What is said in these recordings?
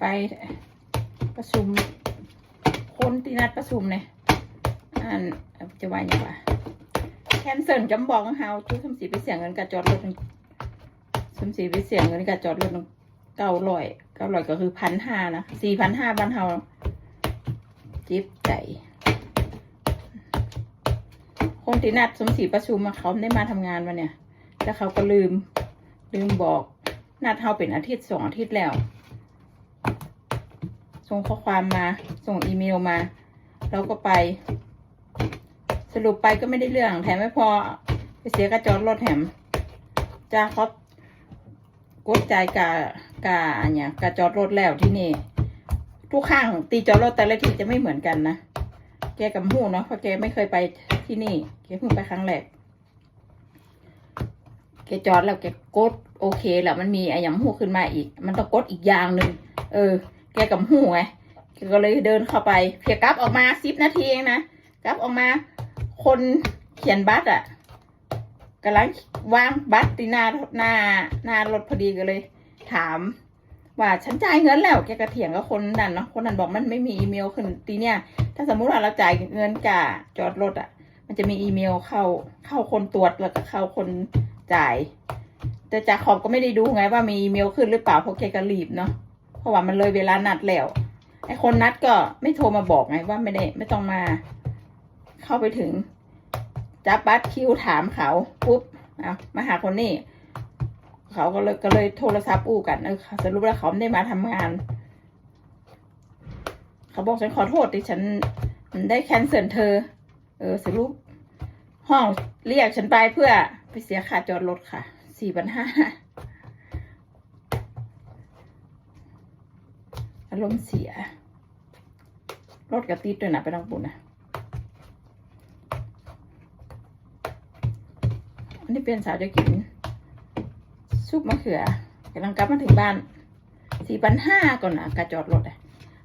ไปประชุมคนที่นัดประชุมเนี่ยอันจะว่าอย่างไรแคนเซิลจำบอกเฮาทุกสมศรีไปเสียเงินกับจอดรถสมศรีไปเสียเงินกับจอดรถเก้าร้อยเก้าร้อยก็คือพันห้านะสี่พันห้าบ้านเฮาจิ๊บใจคนที่นัดสมศรีประชุมมาเขาได้มาทำงานวันเนี่ยแล้วเขาก็ลืม ลืมบอกนัดเฮาเป็นอาทิตย์สองอาทิตย์แล้ว ส่งข้อความมา ส่งอีเมลมา เราก็ไป สรุปไปก็ไม่ได้เรื่อง แถมไม่พอ ไปเสียกระจอดรถแถมจ้าเขากดจ่ายกากาเนี่ยกาจอดรถแล้วที่นี่ ทุกข้างตีจอดรถแต่ละที่จะไม่เหมือนกันนะแกกับหูเนาะเพราะแกไม่เคยไปที่นี่แกเพิ่งไปครั้งแรกแกจอดแล้วแกกดโอเคแล้วมันมีไอ้หยำหูขึ้นมาอีก มันต้องกดอีกอย่างหนึ่งเออ แกกับหูไงแกก็เลยเดินเข้าไปเพียกลับออกมาสิบนาทีเองนะกลับออกมา คนเขียนบัตรอะกำลังวางบัตรที่หน้าหน้าหน้ารถพอดีก็เลย ถามว่าฉันจ่ายเงินแล้วแกก็เถียงกับคนนั้นเนาะคนนั้นบอกมันไม่มีอีเมลขึ้นทีเนี้ยถ้าสมมุติว่าเราจ่ายเงินกาจอดรถอะ มันจะมีอีเมลเข้าเข้าคนตรวจแล้วก็เข้าคนจ่าย แต่จากขอบก็ไม่ได้ดูไงว่ามีอีเมลขึ้นหรือเปล่าเพราะแกก็รีบเนาะ ราะว่ามันเลยเวลานัดแล้วไอ้คนนัดก็ไม่โทรมาบอกไงว่าไม่ได้ ไม่ต้องมา เข้าไปถึงจับบัตรคิวถามเขาปุ๊บเอามาหาคนนี้เขาก็เลยก็เลยโทรศัพท์อู้กันเออสรุปแล้วเขาไม่ได้มาทำงาน เขาบอกฉันขอโทษที่ฉันได้แคนเซิลเธอ เออสรุปห้องเรียกฉันไปเพื่อไปเสียค่าจอดรถค่ะสี่พันห้าอารมณ์เสีย รถกระติดด้วยนะไปลองปุ่นนะอันนี้เป็นสาวจะกินซุปมะเขือกำลังกลับมาถึงบ้านสี่พันห้าก่อนนะการจอดรถอะ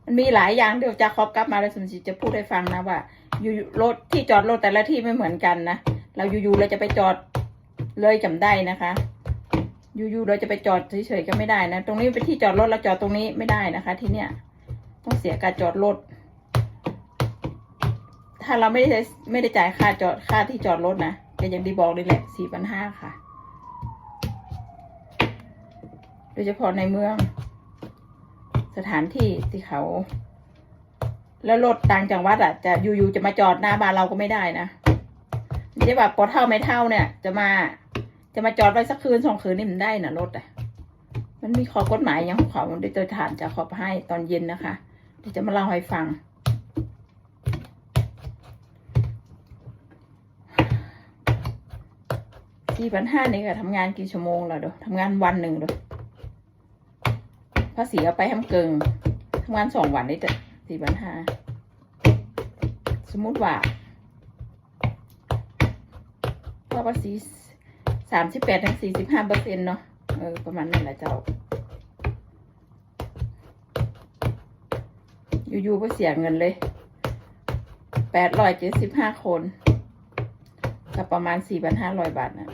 มันมีหลายอย่างเดี๋ยวจะครอบกลับมาแล้วสมศรีจะพูดให้ฟังนะว่า อยู่รถที่จอดรถแต่ละที่ไม่เหมือนกันนะ เราอยู่ๆเราจะไปจอดเลยจำได้นะคะ อยู่ๆเราจะไปจอดเฉยๆก็ไม่ได้นะ ตรงนี้เป็นที่จอดรถเราจอดตรงนี้ไม่ได้นะคะ ที่เนี้ยต้องเสียการจอดรถ ถ้าเราไม่ได้ไม่ได้จ่ายค่าจอดค่าที่จอดรถนะก็ยังดีบอกเลยแหละสี่พันห้าค่ะ โดยเฉพาะในเมือง สถานที่ที่เขา แล้วรถต่างจังหวัดอะจะอยู่ๆจะมาจอดหน้าบ้านเราก็ไม่ได้นะไม่ใช่แบบพอเท่าไม่เท่าเนี่ย จะมา จะมาจอดไว้สักคืนสองคืนนี่มันได้นะรถอะ มันมีข้อกฎหมายอย่างของเขาเดี๋ยวจะถามจะขอให้ตอนเย็นนะคะ เดี๋ยวจะมาเล่าให้ฟัง สี่พันห้านี่ก็ทำงานกี่ชั่วโมงล้วเด้อทำงานวันหนึ่งเด้อภาษีเอาไปทำเกิงทำงานสองวันนี่จะสี่พันห้าสมมติว่าว่าภาษี สามสิบแปดถึงสี่สิบห้าเปอร์เซ็นต์เนาะเออประมาณนั้นแหละเจ้า อยู่ๆไปเสียเงินเลยแปดร้อยเจ็ดสิบห้าคนก็ประมาณสี่พันห้าร้อยบาทนะ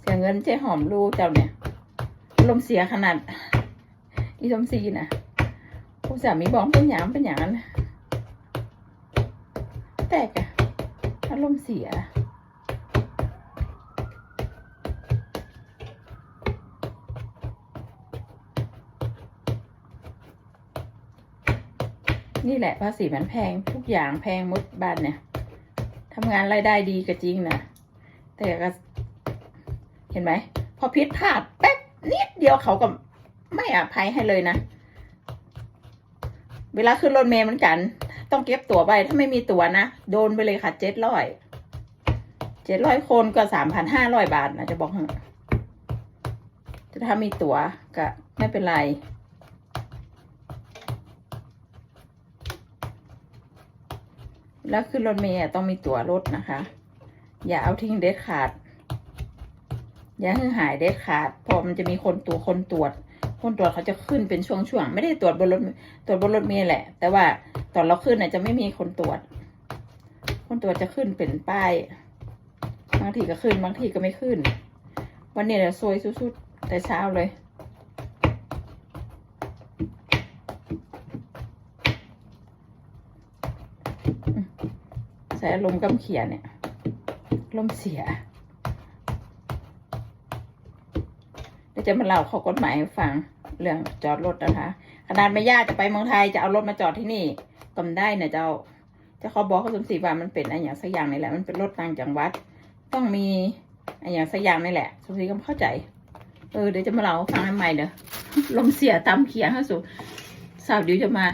เสียเงินเจ๊หอมลูกเจ้าเนี่ยลมเสียขนาด อีสมศรีนะผู้สามีบอกเป็นอย่างเป็นอย่างนั้นแต่กะอารมณ์เสีย นี่แหละภาษีมันแพงทุกอย่างแพงมดบ้านเนี่ยทำงานรายได้ดีก็จริงนะแต่ก็ เห็นไหม พอพิษพลาดแป๊บนิดเดียวเขาก็ไม่อภัยให้เลยนะ เวลาขึ้นรถเมล์เหมือนกัน ต้องเก็บตั๋วไปถ้าไม่มีตั๋วนะ โดนไปเลยค่ะเจ็ดร้อยเจ็ดร้อยคนก็สามพันห้าร้อยบาทนะจะบอกให้ถ้ามีตั๋วก็ไม่เป็นไร แล้วขึ้นรถเมล์ต้องมีตั๋วรถนะคะ อย่าเอาทิ้งเด็ดขาด อย่าให้หายเด็ดขาดเพราะมันจะมีคนตัวคนตรวจ คนตรวจเขาจะขึ้นเป็นช่วงๆไม่ได้ตรวจบนรถตรวจบนรถเมล์แหละ แต่ว่าตอนเราขึ้นน่ะจะไม่มีคนตรวจ คนตรวจจะขึ้นเป็นป้ายบางทีก็ขึ้นบางทีก็ไม่ขึ้น วันนี้เราซวยสุดๆแต่เช้าเลย ส่อารมกำเขียเนี่ยอารมเสียเดี๋ยวจะมาเล่าข้อกฎหมายให้ฟังเรื่องจอดรถนะคะ ขนาดแม่ย่าจะไปเมืองไทยจะเอารถมาจอดที่นี่ก็ได้นะเจ้าเจะเขาบอกเขาสมศรีว่ามันเป็นอะไรอย่างสักอย่างนี่แหละ มันเป็นรถต่างจังหวัด ต้องมีอะไรอย่างสักอย่างนี่แหละสมศรีก็เข้าใจ เออเดี๋ยวจะมาเล่าฟังใหม่เด้อลมเสียตามเขียงให้สุสาวเดิวจะมา